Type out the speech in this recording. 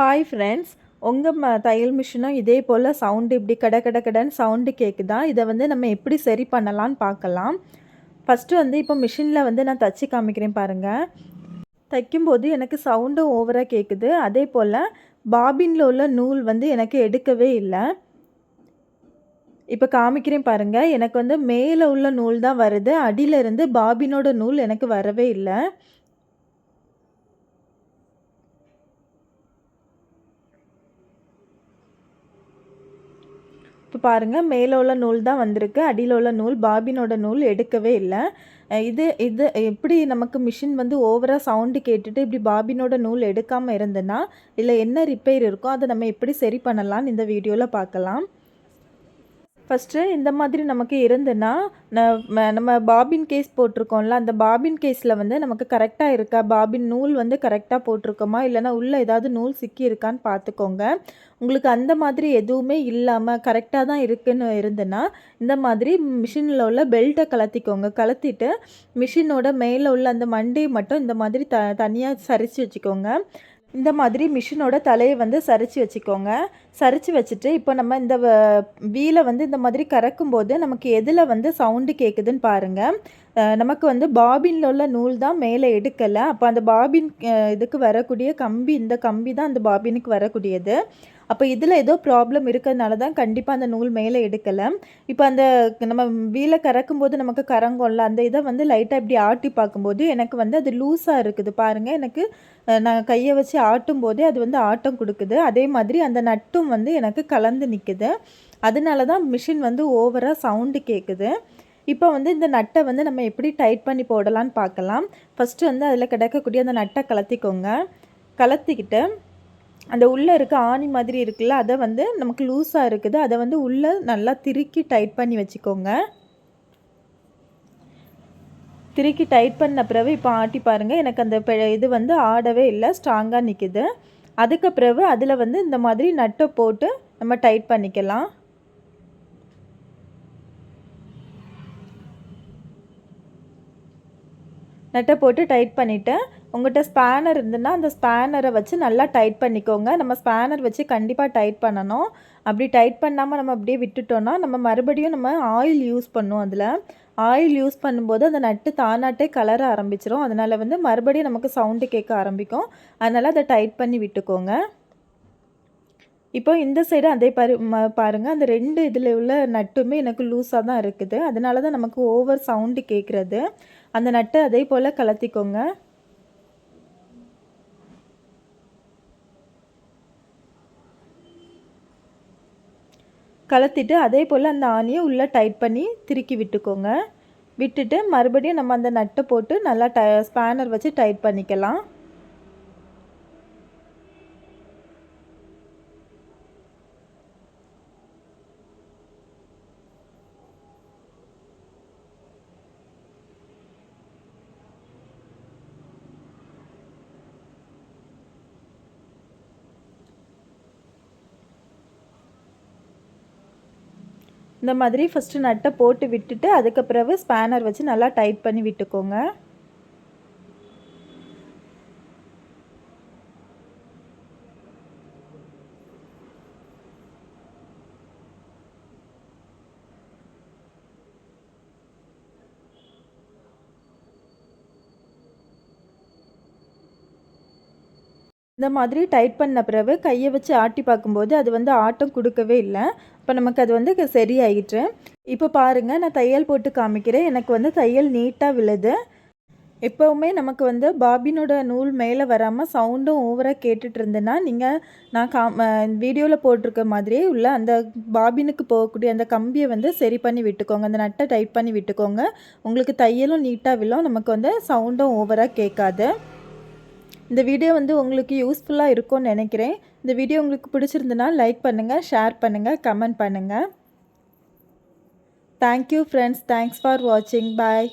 Hi friends உங்கள் ம தையல் மிஷினும் இதே போல் சவுண்டு இப்படி கட கட கடன்னு சவுண்டு கேட்குதா இதை வந்து நம்ம எப்படி சரி பண்ணலான்னு பார்க்கலாம். ஃபஸ்ட்டு வந்து இப்போ மிஷினில் வந்து நான் தச்சு காமிக்கிறேன் பாருங்கள் தைக்கும்போது எனக்கு சவுண்டும் ஓவராக கேட்குது அதே போல் பாபினில் உள்ள நூல் வந்து எனக்கு எடுக்கவே இல்லை. இப்போ காமிக்கிறேன் பாருங்கள் எனக்கு வந்து மேலே உள்ள நூல் தான் வருது. அடியிலேருந்து பாபினோட நூல் எனக்கு வரவே இல்லை. இப்போ பாருங்கள் மேலே உள்ள நூல் தான் வந்திருக்கு. அடியில் உள்ள நூல் பாபினோட நூல் எடுக்கவே இல்லை. இது இது எப்படி நமக்கு மிஷின் வந்து ஓவராக சவுண்டு கேட்டுட்டு இப்படி பாபினோட நூல் எடுக்காமல் இருந்ததுன்னா இல்லை என்ன ரிப்பேர் இருக்கோ அதை நம்ம எப்படி சரி பண்ணலான்னு இந்த வீடியோவில் பார்க்கலாம். ஃபஸ்ட்டு இந்த மாதிரி நமக்கு இருந்துன்னா நம்ம பாபின் கேஸ் போட்டிருக்கோம்ல அந்த பாபின் கேஸில் வந்து நமக்கு கரெக்டாக இருக்கா? பாபின் நூல் வந்து கரெக்டாக போட்டிருக்கோமா? இல்லைனா உள்ளே ஏதாவது நூல் சிக்கி இருக்கான்னு பார்த்துக்கோங்க. உங்களுக்கு அந்த மாதிரி எதுவுமே இல்லாமல் கரெக்டாக தான் இருக்குன்னு இருந்துன்னா இந்த மாதிரி மிஷினில் உள்ள பெல்ட்டை கலத்திக்கோங்க. கலத்திட்டு மிஷினோட மேலே உள்ள அந்த மண்டையை மட்டும் இந்த மாதிரி த தனியாக சரித்து வச்சுக்கோங்க. இந்த மாதிரி மிஷினோட தலையை வந்து சரித்து வச்சுக்கோங்க. சரித்து வச்சுட்டு இப்போ நம்ம இந்த வீலை வந்து இந்த மாதிரி கறக்கும்போது நமக்கு எதில் வந்து சவுண்டு கேட்குதுன்னு பாருங்கள் நமக்கு வந்து பாபினில் உள்ள நூல் தான் மேலே எடுக்கலை. அப்போ அந்த பாபின் இதுக்கு வரக்கூடிய கம்பி இந்த கம்பி தான் அந்த பாபினுக்கு வரக்கூடியது. அப்போ இதில் ஏதோ ப்ராப்ளம் இருக்கிறதுனால தான் கண்டிப்பாக அந்த நூல் மேலே எடுக்கலை. இப்போ அந்த நம்ம வீலை கறக்கும்போது நமக்கு கரங்கோம்ல அந்த இதை வந்து லைட்டாக இப்படி ஆட்டி பார்க்கும்போது எனக்கு வந்து அது லூஸாக இருக்குது. பாருங்கள் எனக்கு நான் கையை வச்சு ஆட்டும் போதே அது வந்து ஆட்டம் கொடுக்குது. அதே மாதிரி அந்த நட்டும் வந்து எனக்கு கலந்து நிற்குது அதனால தான் மிஷின் வந்து ஓவராக சவுண்டு கேட்குது இப்போ வந்து இந்த நட்டை வந்து நம்ம எப்படி டைட் பண்ணி போடலான்னு பார்க்கலாம். ஃபஸ்ட்டு வந்து அதில் கிடக்கக்கூடிய அந்த நட்டை கலத்திக்கோங்க. கலத்திக்கிட்டு அந்த உள்ளே இருக்க ஆணி மாதிரி இருக்குல்ல அதை வந்து நமக்கு லூஸாக இருக்குது. அதை வந்து உள்ளே நல்லா திருக்கி டைட் பண்ணி வச்சுக்கோங்க. திருக்கி டைட் பண்ண பிறகு இப்போ ஆட்டி பாருங்கள் எனக்கு அந்த இது வந்து ஆடவே இல்லை ஸ்ட்ராங்காக நிற்கிது அதுக்கு பிறகு அதில் வந்து இந்த மாதிரி நட்டை போட்டு நம்ம டைட் பண்ணிக்கலாம். நட்டை போட்டு டைட் பண்ணிவிட்டேன் உங்கள்கிட்ட ஸ்பேனர் இருந்துன்னா அந்த ஸ்பேனரை வச்சு நல்லா டைட் பண்ணிக்கோங்க. நம்ம ஸ்பேனர் வச்சு கண்டிப்பாக டைட் பண்ணணும். அப்படி டைட் பண்ணாமல் நம்ம அப்படியே விட்டுட்டோன்னா நம்ம மறுபடியும் நம்ம ஆயில் யூஸ் பண்ணுவோம் அதில். ஆயில் யூஸ் பண்ணும்போது அந்த நட்டு தானாட்டே கலர ஆரம்பிச்சிரும். அதனால் வந்து மறுபடியும் நமக்கு சவுண்டு கேட்க ஆரம்பிக்கும். அதனால் அதை டைட் பண்ணி விட்டுக்கோங்க. இப்போ இந்த சைடு அதே பாரு பாருங்கள் அந்த ரெண்டு இதில் உள்ள நட்டுமே எனக்கு லூஸாக தான் இருக்குது. அதனால தான் நமக்கு ஓவர் சவுண்டு கேட்குறது. அந்த நட்டை அதே போல் கலத்திக்கோங்க. கலத்திட்டு அதே போல் அந்த ஆணியை உள்ளே டைட் பண்ணி திருக்கி விட்டுக்கோங்க. விட்டுட்டு மறுபடியும் நம்ம அந்த நட்டை போட்டு நல்லா ட ஸ்பேனர் வச்சு டைட் பண்ணிக்கலாம். இந்த மாதிரி ஃபஸ்ட்டு நட்டை போட்டு விட்டுட்டு அதுக்கப்புறவு ஸ்பேனர் வச்சு நல்லா டைட் பண்ணி விட்டுக்கோங்க. இந்த மாதிரி டைட் பண்ண பிறகு கையை வச்சு ஆட்டி பார்க்கும்போது அது வந்து ஆட்டம் கொடுக்கவே இல்லை. இப்போ நமக்கு அது வந்து சரியாயிட்டு இப்போ பாருங்கள் நான் தையல் போட்டு காமிக்கிறேன். எனக்கு வந்து தையல் நீட்டாக விழுது. எப்போவுமே நமக்கு வந்து பாபினோட நூல் மேலே வராமல் சவுண்டும் ஓவராக கேட்டுட்டு இருந்தேன்னா நீங்கள் நான் கா வீடியோவில் போட்டிருக்க மாதிரியே உள்ள அந்த பாபினுக்கு போகக்கூடிய அந்த கம்பியை வந்து சரி பண்ணி விட்டுக்கோங்க. அந்த நட்டை டைட் பண்ணி விட்டுக்கோங்க. உங்களுக்கு தையலும் நீட்டாக விழும். நமக்கு வந்து சவுண்டும் ஓவராக கேட்காது. இந்த வீடியோ வந்து உங்களுக்கு யூஸ்ஃபுல்லாக இருக்கும்னு நினைக்கிறேன். இந்த வீடியோ உங்களுக்கு பிடிச்சிருந்துன்னா லைக் பண்ணுங்கள் ஷேர் பண்ணுங்கள் கமெண்ட் பண்ணுங்கள் thank you friends thanks for வாட்சிங் பாய்